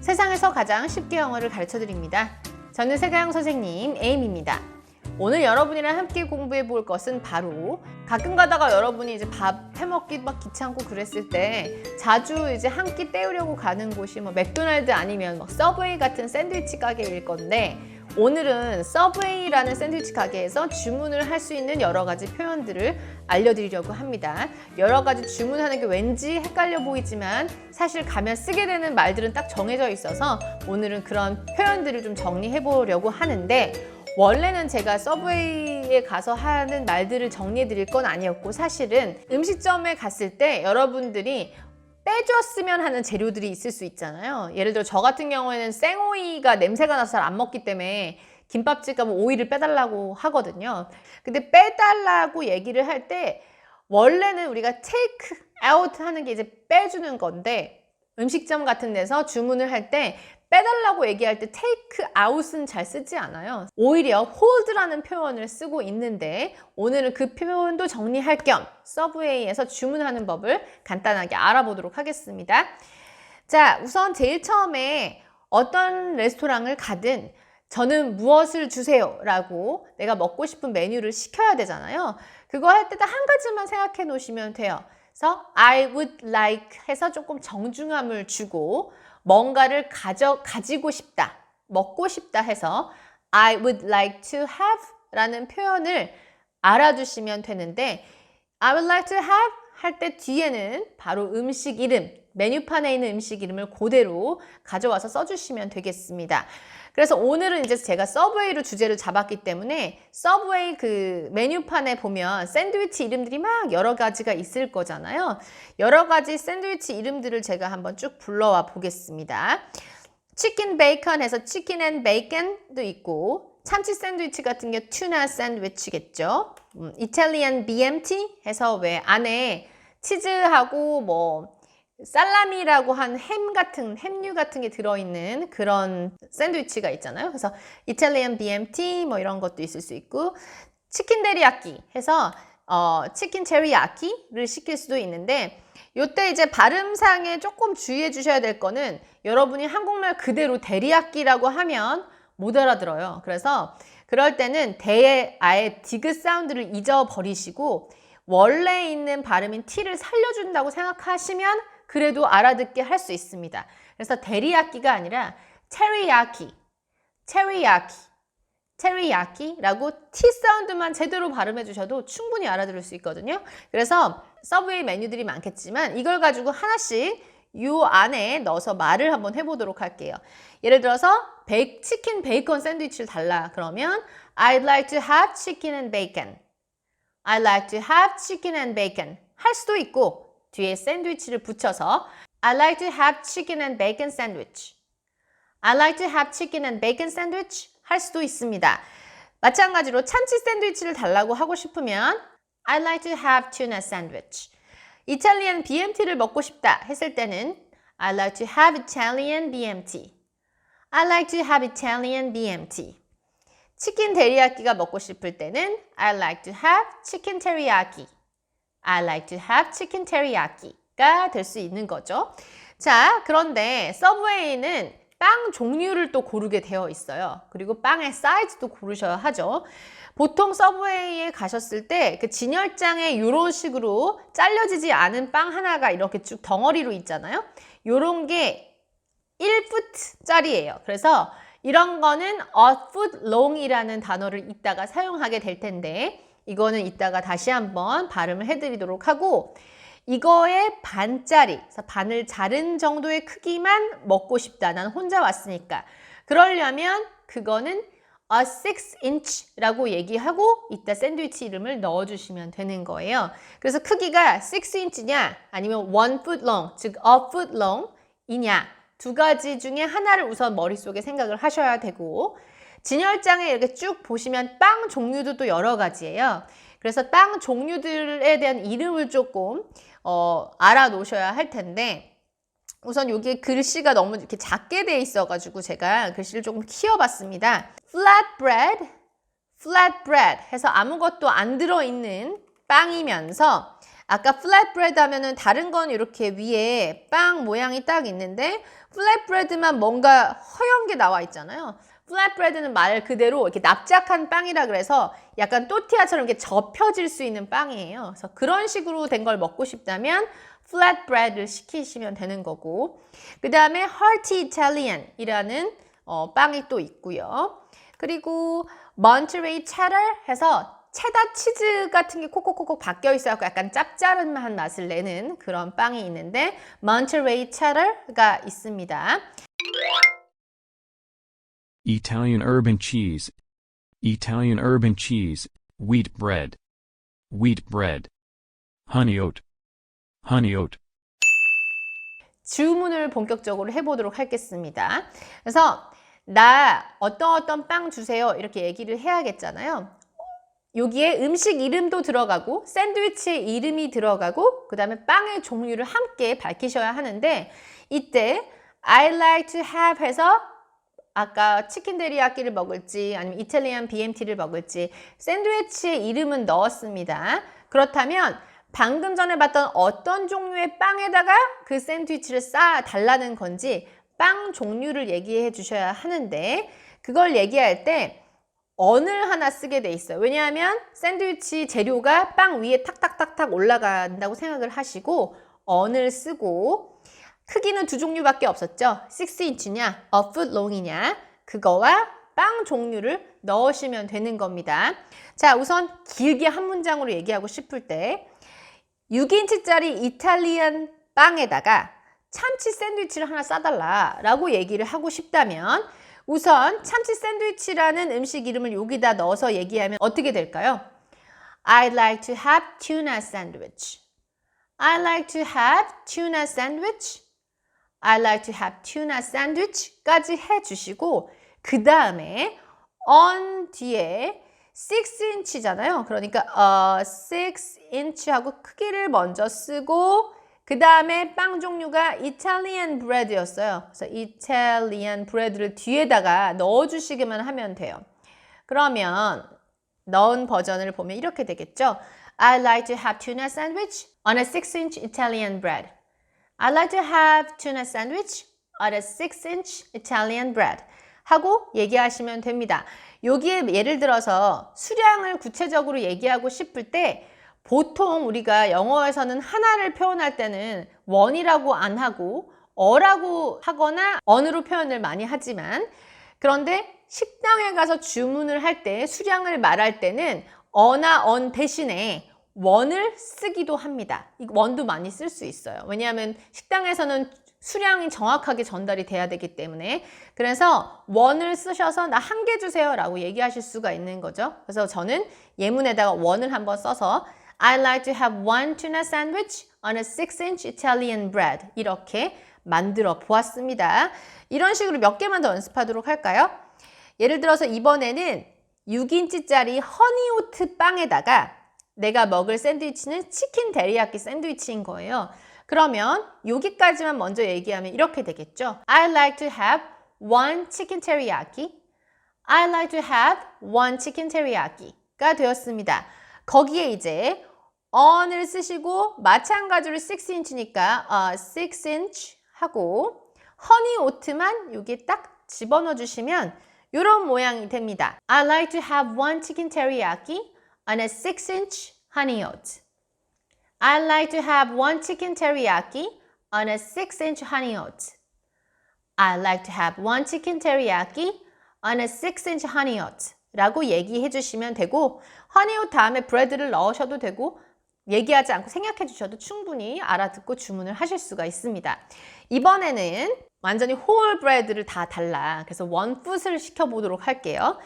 세상에서 가장 쉽게 영어를 가르쳐 드립니다. 저는 세가영 선생님 에임입니다. 오늘 여러분이랑 함께 공부해 볼 것은 바로 가끔 가다가 여러분이 이제 밥 해먹기 막 귀찮고 그랬을 때 자주 이제 한 끼 때우려고 가는 곳이 뭐 맥도날드 아니면 뭐 서브웨이 같은 샌드위치 가게일 건데 오늘은 서브웨이라는 샌드위치 가게에서 주문을 할 수 있는 여러 가지 표현들을 알려드리려고 합니다. 여러 가지 주문하는 게 왠지 헷갈려 보이지만 사실 가면 쓰게 되는 말들은 딱 정해져 있어서 오늘은 그런 표현들을 좀 정리해 보려고 하는데 원래는 제가 서브웨이에 가서 하는 말들을 정리해 드릴 건 아니었고 사실은 음식점에 갔을 때 여러분들이 빼줬으면 하는 재료들이 있을 수 있잖아요. 예를 들어 저 같은 경우에는 생오이가 냄새가 나서 잘 안 먹기 때문에 김밥집 가면 오이를 빼달라고 하거든요. 근데 빼달라고 얘기를 할 때 원래는 우리가 take out 하는 게 이제 빼주는 건데 음식점 같은 데서 주문을 할 때 빼달라고 얘기할 때 take out은 잘 쓰지 않아요. 오히려 hold라는 표현을 쓰고 있는데 오늘은 그 표현도 정리할 겸 서브웨이에서 주문하는 법을 간단하게 알아보도록 하겠습니다. 자, 우선 제일 처음에 어떤 레스토랑을 가든 저는 무엇을 주세요 라고 내가 먹고 싶은 메뉴를 시켜야 되잖아요. 그거 할 때 딱 한 가지만 생각해 놓으시면 돼요. 그래서 I would like 해서 조금 정중함을 주고 뭔가를 가져, 가지고 싶다, 먹고 싶다 해서 I would like to have 라는 표현을 알아두시면 되는데 I would like to have 할 때 뒤에는 바로 음식 이름, 메뉴판에 있는 음식 이름을 그대로 가져와서 써주시면 되겠습니다. 그래서 오늘은 이제 제가 서브웨이로 주제를 잡았기 때문에 서브웨이 그 메뉴판에 보면 샌드위치 이름들이 막 여러 가지가 있을 거잖아요. 여러 가지 샌드위치 이름들을 제가 한번 쭉 불러와 보겠습니다. 치킨 베이컨 해서 치킨 앤 베이컨도 있고 참치 샌드위치 같은 게 튜나 샌드위치겠죠. 음, 이탈리안 BMT 해서 왜 안에 치즈하고 뭐 살라미라고 한 햄 같은 햄류 같은 게 들어있는 그런 샌드위치가 있잖아요. 그래서 이탈리안 BMT 뭐 이런 것도 있을 수 있고 치킨 데리야끼 해서 어, 치킨 체리야끼를 시킬 수도 있는데 요때 이제 발음상에 조금 주의해 주셔야 될 거는 여러분이 한국말 그대로 데리야끼라고 하면 못 알아들어요. 그래서 그럴 때는 대에 아예 디귿 사운드를 잊어버리시고 원래 있는 발음인 T를 살려준다고 생각하시면 그래도 알아듣게 할 수 있습니다. 그래서 데리야끼가 아니라 테리야키, 테리야키, 테리야키라고 T 사운드만 제대로 발음해 주셔도 충분히 알아들을 수 있거든요. 그래서 서브웨이 메뉴들이 많겠지만 이걸 가지고 하나씩 요 안에 넣어서 말을 한번 해보도록 할게요. 예를 들어서 베이, 치킨 베이컨 샌드위치를 달라 그러면 I'd like to have chicken and bacon. I'd like to have chicken and bacon 할 수도 있고 뒤에 샌드위치를 붙여서 I'd like to have chicken and bacon sandwich. I'd like to have chicken and bacon sandwich 할 수도 있습니다. 마찬가지로 참치 샌드위치를 달라고 하고 싶으면 I'd like to have tuna sandwich. 이탈리안 BMT를 먹고 싶다 했을 때는 I'd like to have Italian BMT. I'd like to have Italian BMT. 치킨 데리야끼가 먹고 싶을 때는 I'd like to have chicken teriyaki. I like to have chicken teriyaki.가 될 수 있는 거죠. 자, 그런데 서브웨이는 빵 종류를 또 고르게 되어 있어요. 그리고 빵의 사이즈도 고르셔야 하죠. 보통 서브웨이에 가셨을 때 그 진열장에 이런 식으로 잘려지지 않은 빵 하나가 이렇게 쭉 덩어리로 있잖아요. 요런 게 1풋짜리예요. 그래서 이런 거는 a foot long이라는 단어를 이따가 사용하게 될 텐데 이거는 이따가 다시 한번 발음을 해드리도록 하고 이거의 반짜리, 반을 자른 정도의 크기만 먹고 싶다. 난 혼자 왔으니까. 그러려면 그거는 a six inch라고 얘기하고 이따 샌드위치 이름을 넣어주시면 되는 거예요. 그래서 크기가 six inch냐 아니면 one foot long, 즉 a foot long 이냐 두 가지 중에 하나를 우선 머릿속에 생각을 하셔야 되고 진열장에 이렇게 쭉 보시면 빵 종류도 또 여러 가지예요. 그래서 빵 종류들에 대한 이름을 조금 어, 알아놓으셔야 할 텐데 우선 여기 글씨가 너무 이렇게 작게 돼 있어가지고 제가 글씨를 조금 키워봤습니다. flatbread, flatbread 해서 아무것도 안 들어있는 빵이면서 아까 flatbread 하면은 다른 건 이렇게 위에 빵 모양이 딱 있는데 flatbread만 뭔가 허연 게 나와 있잖아요. Flatbread는 말 그대로 이렇게 납작한 빵이라 그래서 약간 또티아처럼 이렇게 접혀질 수 있는 빵이에요. 그래서 그런 식으로 된 걸 먹고 싶다면 flatbread를 시키시면 되는 거고 그 다음에 hearty Italian이라는 어, 빵이 또 있고요. 그리고 Monterey cheddar 해서 체다 치즈 같은 게 콕콕콕콕 바뀌어 있어서 약간 짭짤한 맛을 내는 그런 빵이 있는데 Monterey cheddar가 있습니다. Italian urban cheese. Italian urban cheese, wheat bread. Wheat bread. Honey oat. Honey oat. 주문을 본격적으로 해보도록 하겠습니다. 그래서 나 어떤 어떤 빵 주세요 이렇게 얘기를 해야겠잖아요. 여기에 음식 이름도 들어가고 샌드위치의 이름이 들어가고 그 다음에 빵의 종류를 함께 밝히셔야 하는데 이때 I like to have 해서 아까 치킨 데리야끼를 먹을지 아니면 이탈리안 BMT를 먹을지 샌드위치의 이름은 넣었습니다. 그렇다면 방금 전에 봤던 어떤 종류의 빵에다가 그 샌드위치를 쌓아 달라는 건지 빵 종류를 얘기해 주셔야 하는데 그걸 얘기할 때 언을 하나 쓰게 돼 있어요. 왜냐하면 샌드위치 재료가 빵 위에 탁탁탁탁 올라간다고 생각을 하시고 언을 쓰고 크기는 두 종류밖에 없었죠. 6인치냐, a foot long이냐 그거와 빵 종류를 넣으시면 되는 겁니다. 자, 우선 길게 한 문장으로 얘기하고 싶을 때 6인치짜리 이탈리안 빵에다가 참치 샌드위치를 하나 싸달라 라고 얘기를 하고 싶다면 우선 참치 샌드위치라는 음식 이름을 여기다 넣어서 얘기하면 어떻게 될까요? I'd like to have tuna sandwich. I'd like to have tuna sandwich. I'd like to have tuna sandwich까지 해주시고 그 다음에 on 뒤에 6인치잖아요. 그러니까 어, 6인치하고 크기를 먼저 쓰고 그 다음에 빵 종류가 이탈리안 브레드였어요. 그래서 이탈리안 브레드를 뒤에다가 넣어주시기만 하면 돼요. 그러면 넣은 버전을 보면 이렇게 되겠죠. I'd like to have tuna sandwich on a 6-inch Italian bread. I'd like to have tuna sandwich on a 6-inch Italian bread. 하고 얘기하시면 됩니다. 여기에 예를 들어서 수량을 구체적으로 얘기하고 싶을 때 보통 우리가 영어에서는 하나를 표현할 때는 원이라고 안 하고 어라고 하거나 언으로 표현을 많이 하지만 그런데 식당에 가서 주문을 할 때 수량을 말할 때는 어나 언 대신에 원을 쓰기도 합니다. 이 원도 많이 쓸 수 있어요. 왜냐하면 식당에서는 수량이 정확하게 전달이 돼야 되기 때문에 그래서 원을 쓰셔서 나 한 개 주세요 라고 얘기하실 수가 있는 거죠. 그래서 저는 예문에다가 원을 한번 써서 I'd like to have one tuna sandwich on a 6-inch Italian bread 이렇게 만들어 보았습니다. 이런 식으로 몇 개만 더 연습하도록 할까요? 예를 들어서 이번에는 6인치짜리 허니오트 빵에다가 내가 먹을 샌드위치는 치킨 데리야끼 샌드위치인 거예요. 그러면 여기까지만 먼저 얘기하면 이렇게 되겠죠. I'd like to have one chicken teriyaki. I'd like to have one chicken teriyaki.가 되었습니다. 거기에 이제 on을 쓰시고 마찬가지로 6인치니까 어, 6inch 하고 허니 오트만 여기 딱 집어넣어 주시면 이런 모양이 됩니다. I'd like to have one chicken teriyaki on a 6-inch honey oat. I'd like to have one chicken teriyaki on a 6-inch honey oat. I'd like to have one chicken teriyaki on a 6-inch honey oat. 라고 얘기해 주시면 되고 허니옷 다음에 브레드를 넣으셔도 되고 얘기하지 않고 생각해 주셔도 충분히 알아듣고 주문을 하실 수가 있습니다. 이번에는 완전히 홀 브레드를 다 달라. 그래서 원풋을 시켜보도록 할게요.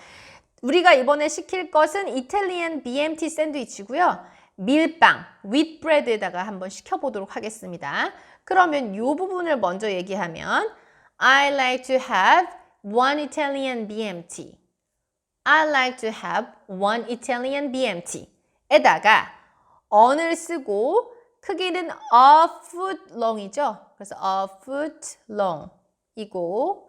우리가 이번에 시킬 것은 이탈리안 BMT 샌드위치고요. 밀빵, 윗브레드에다가 한번 시켜보도록 하겠습니다. 그러면 이 부분을 먼저 얘기하면 I like to have one Italian BMT. I like to have one Italian BMT. 에다가 on을 쓰고 크기는 a foot long이죠. 그래서 a foot long 이고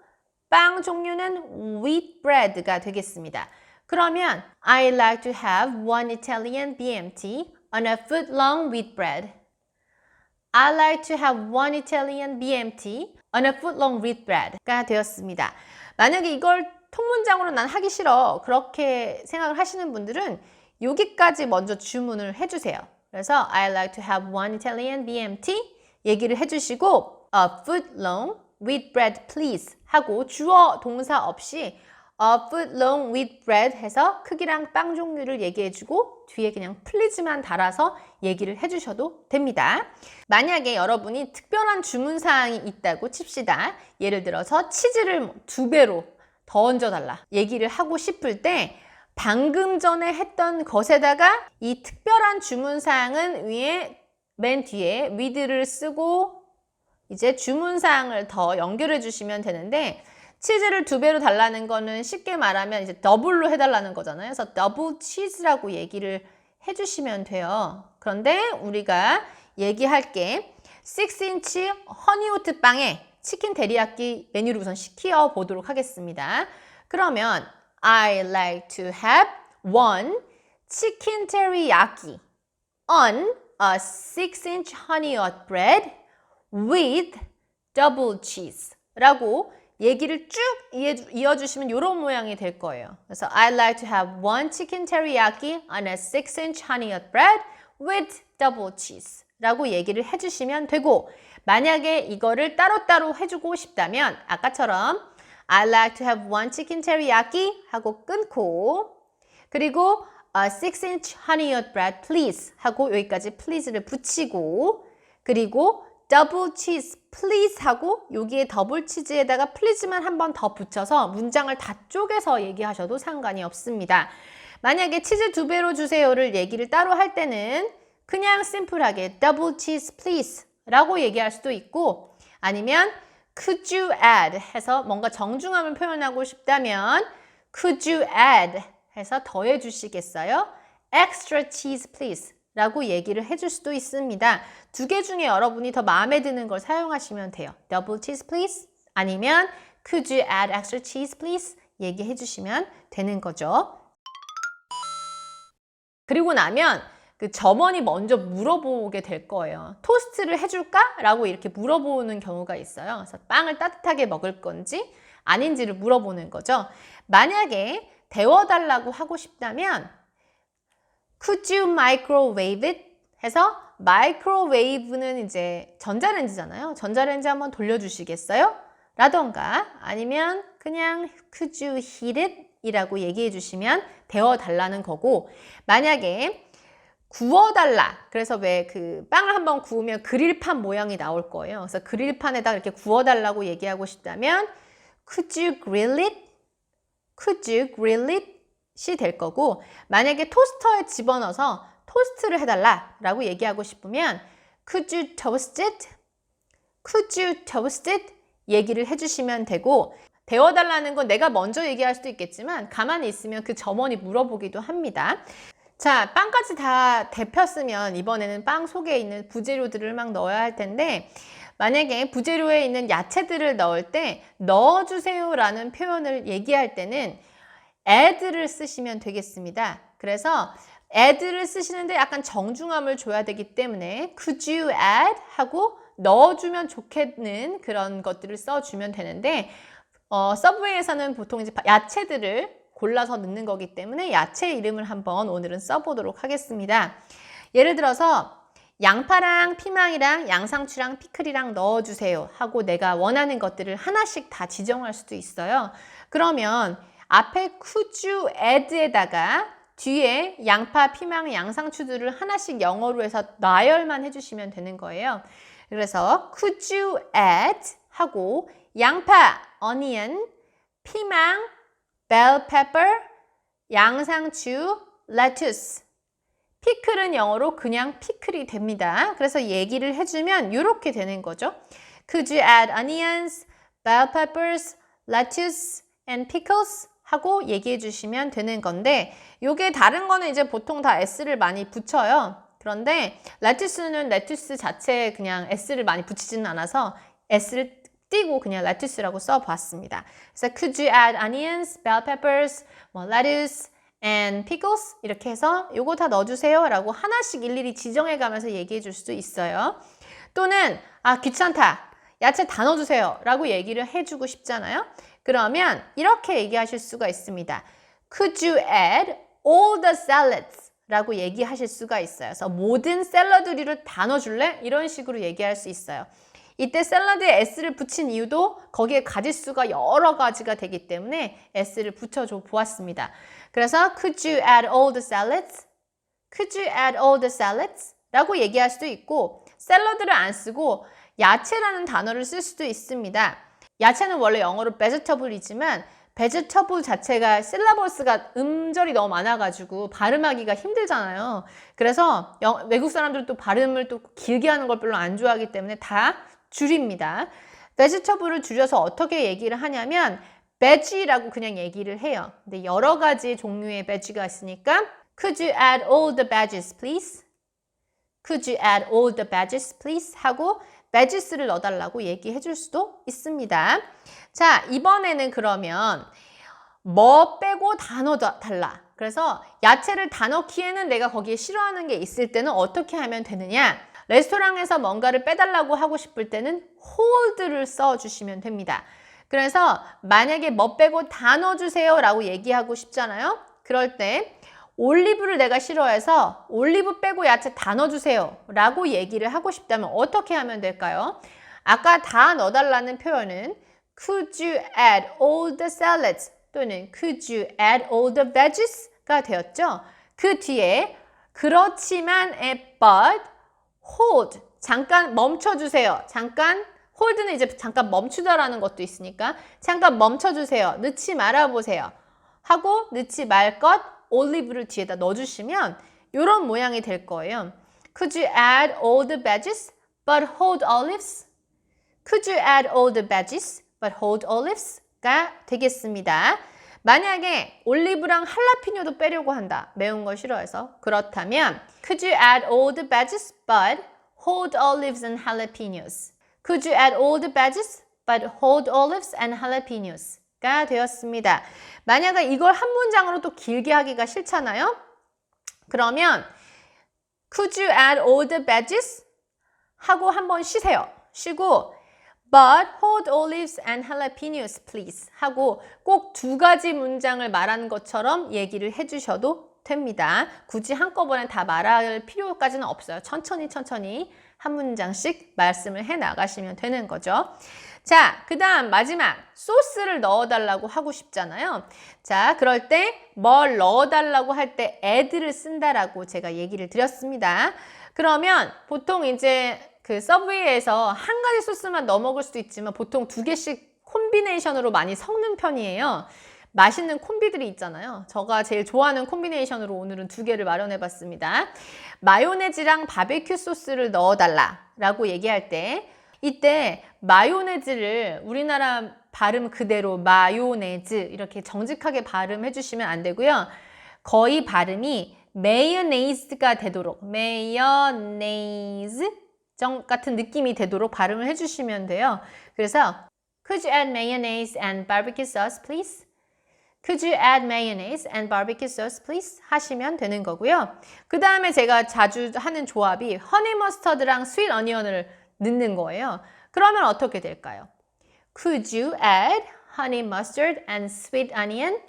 빵 종류는 wheat bread가 되겠습니다. 그러면 I like to have one Italian BMT on a foot long wheat bread. I like to have one Italian BMT on a foot long wheat bread가 되었습니다. 만약에 이걸 통문장으로 난 하기 싫어. 그렇게 생각을 하시는 분들은 여기까지 먼저 주문을 해주세요. 그래서 I like to have one Italian BMT 얘기를 해주시고 a foot long wheat bread please 하고 주어 동사 없이 a foot long wheat bread 해서 크기랑 빵 종류를 얘기해주고 뒤에 그냥 please만 달아서 얘기를 해주셔도 됩니다. 만약에 여러분이 특별한 주문 사항이 있다고 칩시다. 예를 들어서 치즈를 두 배로 더 얹어달라 얘기를 하고 싶을 때 방금 전에 했던 것에다가 이 특별한 주문 사항은 위에 맨 뒤에 with를 쓰고 이제 주문 사항을 더 연결해 주시면 되는데 치즈를 두 배로 달라는 거는 쉽게 말하면 이제 더블로 해달라는 거잖아요. 그래서 더블 치즈라고 얘기를 해주시면 돼요. 그런데 우리가 얘기할 게 6인치 허니오트 빵에 치킨 데리야끼 메뉴를 우선 시켜 보도록 하겠습니다. 그러면 I like to have one chicken teriyaki on a 6-inch honey oat bread with double cheese 라고 얘기를 쭉 이어주시면 이런 모양이 될 거예요. 그래서 I like to have one chicken teriyaki on a 6-inch honey oat bread with double cheese 라고 얘기를 해주시면 되고 만약에 이거를 따로따로 해주고 싶다면 아까처럼 I like to have one chicken teriyaki 하고 끊고 그리고 a 6-inch honey oat bread please 하고 여기까지 please를 붙이고 그리고 double cheese please 하고 여기에 더블 치즈에다가 please만 한 번 더 붙여서 문장을 다 쪼개서 얘기하셔도 상관이 없습니다. 만약에 치즈 두 배로 주세요를 얘기를 따로 할 때는 그냥 심플하게 double cheese please 라고 얘기할 수도 있고 아니면 could you add 해서 뭔가 정중함을 표현하고 싶다면 could you add 해서 더해 주시겠어요? extra cheese please 라고 얘기를 해줄 수도 있습니다. 두 개 중에 여러분이 더 마음에 드는 걸 사용하시면 돼요. double cheese please 아니면 could you add extra cheese please 얘기해 주시면 되는 거죠. 그리고 나면 그 점원이 먼저 물어보게 될 거예요. 토스트를 해줄까? 라고 이렇게 물어보는 경우가 있어요. 그래서 빵을 따뜻하게 먹을 건지 아닌지를 물어보는 거죠. 만약에 데워달라고 하고 싶다면 Could you microwave it? 해서 마이크로웨이브는 이제 전자레인지잖아요. 전자레인지 한번 돌려주시겠어요? 라던가 아니면 그냥 could you heat it? 이라고 얘기해 주시면 데워 달라는 거고 만약에 구워달라. 그래서 왜 그 빵을 한번 구우면 그릴판 모양이 나올 거예요. 그래서 그릴판에다 이렇게 구워달라고 얘기하고 싶다면 Could you grill it? Could you grill it? 이될 거고 만약에 토스터에 집어넣어서 토스트를 해달라 라고 얘기하고 싶으면 Could you toast it? Could you toast it? 얘기를 해주시면 되고 데워달라는 건 내가 먼저 얘기할 수도 있겠지만 가만히 있으면 그 점원이 물어보기도 합니다. 자, 빵까지 다 데폈으면 이번에는 빵 속에 있는 부재료들을 막 넣어야 할 텐데 만약에 부재료에 있는 야채들을 넣을 때 넣어주세요 라는 표현을 얘기할 때는 add를 쓰시면 되겠습니다. 그래서 add를 쓰시는데 약간 정중함을 줘야 되기 때문에 could you add 하고 넣어주면 좋겠는 그런 것들을 써주면 되는데 어, 서브웨이에서는 보통 이제 야채들을 골라서 넣는 거기 때문에 야채 이름을 한번 오늘은 써보도록 하겠습니다. 예를 들어서 양파랑 피망이랑 양상추랑 피클이랑 넣어주세요 하고 내가 원하는 것들을 하나씩 다 지정할 수도 있어요. 그러면 앞에 you add에다가 뒤에 양파, 피망, 양상추들을 하나씩 영어로 해서 나열만 해주시면 되는 거예요. 그래서 could you add 하고 양파, onion, 피망, bell pepper, 양상추, lettuce. 피클은 영어로 그냥 피클이 됩니다. 그래서 얘기를 해주면 이렇게 되는 거죠. Could you add onions, bell peppers, lettuce, and pickles? 하고 얘기해 주시면 되는 건데 요게 다른 거는 이제 보통 다 s를 많이 붙여요. 그런데 레투스는 레투스 자체에 그냥 s를 많이 붙이지는 않아서 s를 띄고 그냥 레투스라고 써봤습니다. 그래서 could you add onions, bell peppers, 뭐 lettuce, and pickles 이렇게 해서 요거 다 넣어주세요 라고 하나씩 일일이 지정해 가면서 얘기해 줄 수도 있어요. 또는 아 귀찮다 야채 다 넣어주세요 라고 얘기를 해주고 싶잖아요. 그러면 이렇게 얘기하실 수가 있습니다. Could you add all the salads? 라고 얘기하실 수가 있어요. 그래서 모든 샐러드류를 다 넣어줄래? 이런 식으로 얘기할 수 있어요. 이때 샐러드에 s를 붙인 이유도 거기에 가짓수가 여러 가지가 되기 때문에 s를 붙여줘 보았습니다. 그래서 could you add all the salads? Could you add all the salads? 라고 얘기할 수도 있고 샐러드를 안 쓰고 야채라는 단어를 쓸 수도 있습니다. 야채는 원래 영어로 vegetable이지만 vegetable 자체가 실라버스가 음절이 너무 많아가지고 발음하기가 힘들잖아요. 그래서 영- 외국 사람들도 발음을 또 길게 하는 걸 별로 안 좋아하기 때문에 다 줄입니다. vegetable을 줄여서 어떻게 얘기를 하냐면 veggie라고 그냥 얘기를 해요. 근데 여러 가지 종류의 veggie가 있으니까 could you add all the veggies please? Could you add all the veggies please? 하고 veggies를 넣어달라고 얘기해 줄 수도 있습니다. 자, 이번에는 그러면 뭐 빼고 다 넣어달라. 그래서 야채를 다 넣기에는 내가 거기에 싫어하는 게 있을 때는 어떻게 하면 되느냐? 레스토랑에서 뭔가를 빼달라고 하고 싶을 때는 hold를 써주시면 됩니다. 그래서 만약에 뭐 빼고 다 넣어주세요 라고 얘기하고 싶잖아요. 그럴 때 올리브를 내가 싫어해서 올리브 빼고 야채 다 넣어주세요 라고 얘기를 하고 싶다면 어떻게 하면 될까요? 아까 다 넣어달라는 표현은 Could you add all the salads 또는 Could you add all the veggies가 되었죠. 그 뒤에 그렇지만 에 but hold 잠깐 멈춰주세요. 잠깐 hold는 이제 잠깐 멈추다라는 것도 있으니까 잠깐 멈춰주세요. 넣지 말아보세요. 하고 넣지 말 것 올리브를 뒤에다 넣어주시면 이런 모양이 될 거예요. Could you add all the veggies but hold olives? Could you add all the veggies but hold olives가 되겠습니다. 만약에 올리브랑 할라피뇨도 빼려고 한다. 매운 걸 싫어해서. 그렇다면 Could you add all the veggies but hold olives and jalapenos? Could you add all the veggies but hold olives and jalapenos? 가 되었습니다. 만약에 이걸 한 문장으로 또 길게 하기가 싫잖아요. 그러면 Could you add all the veggies? 하고 한번 쉬세요. 쉬고 But hold olives and jalapenos, please. 하고 꼭 두 가지 문장을 말하는 것처럼 얘기를 해주셔도 됩니다. 굳이 한꺼번에 다 말할 필요까지는 없어요. 천천히 천천히 한 문장씩 말씀을 해 나가시면 되는 거죠. 자, 그 다음 마지막 소스를 넣어달라고 하고 싶잖아요. 자, 그럴 때 뭘 넣어달라고 할 때 add를 쓴다라고 제가 얘기를 드렸습니다. 그러면 보통 이제 그 서브웨이에서 한 가지 소스만 넣어 먹을 수도 있지만 보통 두 개씩 콤비네이션으로 많이 섞는 편이에요. 맛있는 콤비들이 있잖아요. 제가 제일 좋아하는 콤비네이션으로 오늘은 두 개를 마련해 봤습니다. 마요네즈랑 바베큐 소스를 넣어 달라 라고 얘기할 때 이때 마요네즈를 우리나라 발음 그대로 마요네즈 이렇게 정직하게 발음해 주시면 안 되고요. 거의 발음이 메이어네이즈가 되도록 메이어네이즈 정 같은 느낌이 되도록 발음을 해주시면 돼요. 그래서 Could you add mayonnaise and barbecue sauce, please? Could you add mayonnaise and barbecue sauce, please? 하시면 되는 거고요. 그 다음에 제가 자주 하는 조합이 허니 머스터드랑 스윗 어니언을 넣는 거예요. 그러면 어떻게 될까요? Could you add honey mustard and sweet onion?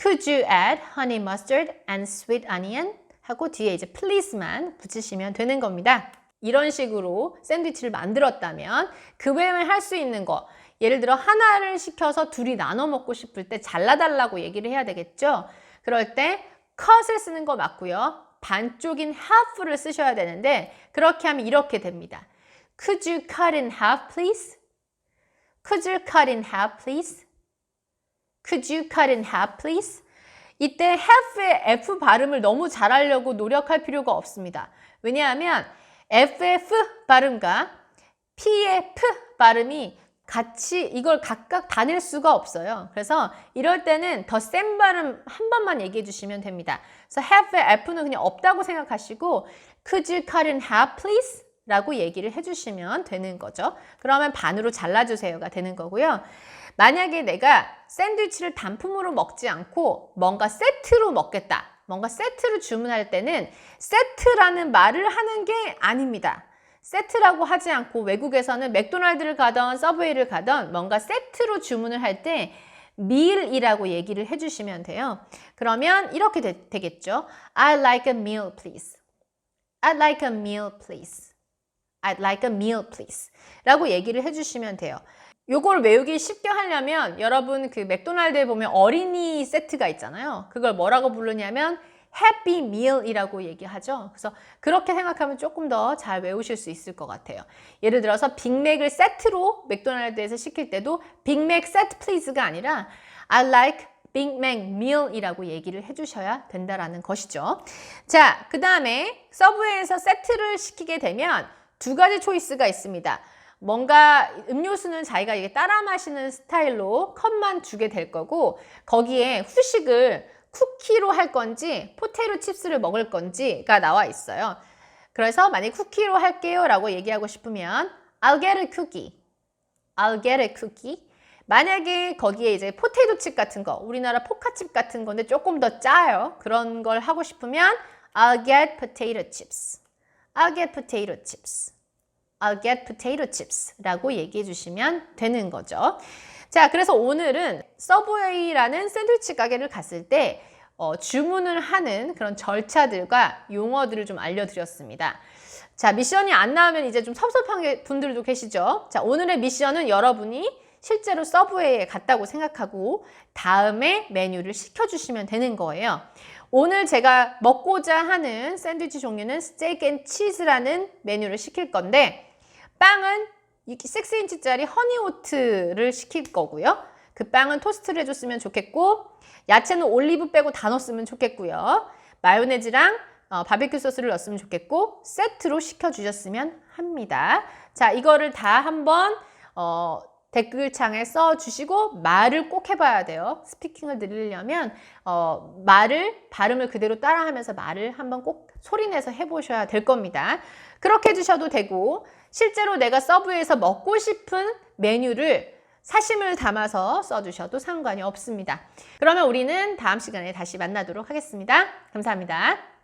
Could you add honey mustard and sweet onion? 하고 뒤에 이제 please만 붙이시면 되는 겁니다. 이런 식으로 샌드위치를 만들었다면 그 외에 할 수 있는 거 예를 들어 하나를 시켜서 둘이 나눠 먹고 싶을 때 잘라달라고 얘기를 해야 되겠죠. 그럴 때 cut을 쓰는 거 맞고요. 반쪽인 half를 쓰셔야 되는데 그렇게 하면 이렇게 됩니다. Could you cut in half, please? Could you cut in half, please? Could you cut in half, please? 이때 half의 F 발음을 너무 잘하려고 노력할 필요가 없습니다. 왜냐하면 F의 F 발음과 P의 P 발음이 같이 이걸 각각 다 낼 수가 없어요. 그래서 이럴 때는 더 센 발음 한 번만 얘기해 주시면 됩니다. 그래서 half의 F는 그냥 없다고 생각하시고 Could you cut in half, please? 라고 얘기를 해주시면 되는 거죠. 그러면 반으로 잘라주세요가 되는 거고요. 만약에 내가 샌드위치를 단품으로 먹지 않고 뭔가 세트로 먹겠다. 뭔가 세트로 주문할 때는 세트라는 말을 하는 게 아닙니다. 세트라고 하지 않고 외국에서는 맥도날드를 가던 서브웨이를 가던 뭔가 세트로 주문을 할 때 meal이라고 얘기를 해주시면 돼요. 그러면 이렇게 되, 되겠죠. I'd like a meal, please. I'd like a meal, please. I'd like a meal, please. 라고 얘기를 해주시면 돼요. 요걸 외우기 쉽게 하려면 여러분 그 맥도날드에 보면 어린이 세트가 있잖아요. 그걸 뭐라고 부르냐면 해피 밀이라고 얘기하죠. 그래서 그렇게 생각하면 조금 더 잘 외우실 수 있을 것 같아요. 예를 들어서 빅맥을 세트로 맥도날드에서 시킬 때도 빅맥 세트 플리즈가 아니라 I like Mac Meal이라고 얘기를 해주셔야 된다라는 것이죠. 자, 그 다음에 서브웨이에서 세트를 시키게 되면 두 가지 초이스가 있습니다. 뭔가 음료수는 자기가 이게 따라 마시는 스타일로 컵만 주게 될 거고 거기에 후식을 쿠키로 할 건지 포테이토 칩스를 먹을 건지가 나와 있어요. 그래서 만약 쿠키로 할게요 라고 얘기하고 싶으면 I'll get a cookie. I'll get a cookie. 만약에 거기에 이제 포테이토 칩 같은 거, 우리나라 포카칩 같은 건데 조금 더 짜요. 그런 걸 하고 싶으면 I'll get potato chips. I'll get potato chips. I'll get potato chips 라고 얘기해 주시면 되는 거죠. 자, 그래서 오늘은 서브웨이라는 샌드위치 가게를 갔을 때 어, 주문을 하는 그런 절차들과 용어들을 좀 알려드렸습니다. 자, 미션이 안 나오면 이제 좀 섭섭한 분들도 계시죠? 자, 오늘의 미션은 여러분이 실제로 서브웨이에 갔다고 생각하고 다음에 메뉴를 시켜주시면 되는 거예요. 오늘 제가 먹고자 하는 샌드위치 종류는 스테이크 앤 치즈라는 메뉴를 시킬 건데 빵은 6인치짜리 허니오트를 시킬 거고요. 그 빵은 토스트를 해줬으면 좋겠고 야채는 올리브 빼고 다 넣었으면 좋겠고요. 마요네즈랑 어, 바비큐 소스를 넣었으면 좋겠고 세트로 시켜주셨으면 합니다. 자 이거를 다 한번 어, 댓글창에 써주시고 말을 꼭 해봐야 돼요. 스피킹을 늘리려면 어, 말을 발음을 그대로 따라하면서 말을 한번 꼭 소리내서 해보셔야 될 겁니다. 그렇게 해주셔도 되고 실제로 내가 서브에서 먹고 싶은 메뉴를 사심을 담아서 써주셔도 상관이 없습니다. 그러면 우리는 다음 시간에 다시 만나도록 하겠습니다. 감사합니다.